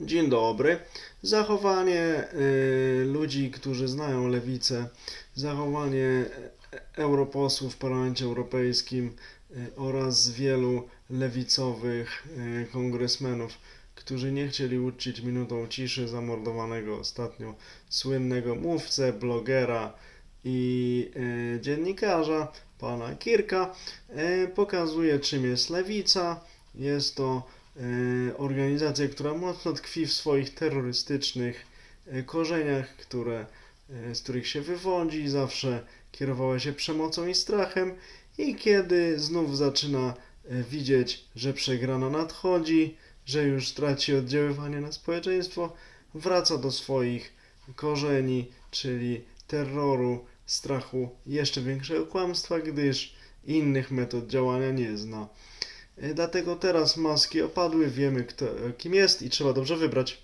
Dzień dobry. Zachowanie y, ludzi, którzy znają lewicę, zachowanie e- europosłów w Parlamencie Europejskim y, oraz wielu lewicowych y, kongresmenów, którzy nie chcieli uczcić minutą ciszy zamordowanego ostatnio słynnego mówcę, blogera i y, dziennikarza, pana Kirka, y, pokazuje czym jest lewica. Jest to e, organizacja, która mocno tkwi w swoich terrorystycznych e, korzeniach, które, e, z których się wywodzi, zawsze kierowała się przemocą i strachem i kiedy znów zaczyna widzieć, że przegrana nadchodzi, że już traci oddziaływanie na społeczeństwo, wraca do swoich korzeni, czyli terroru, strachu, jeszcze większego kłamstwa, gdyż innych metod działania nie zna. Dlatego teraz maski opadły, wiemy kto, kim jest i trzeba dobrze wybrać.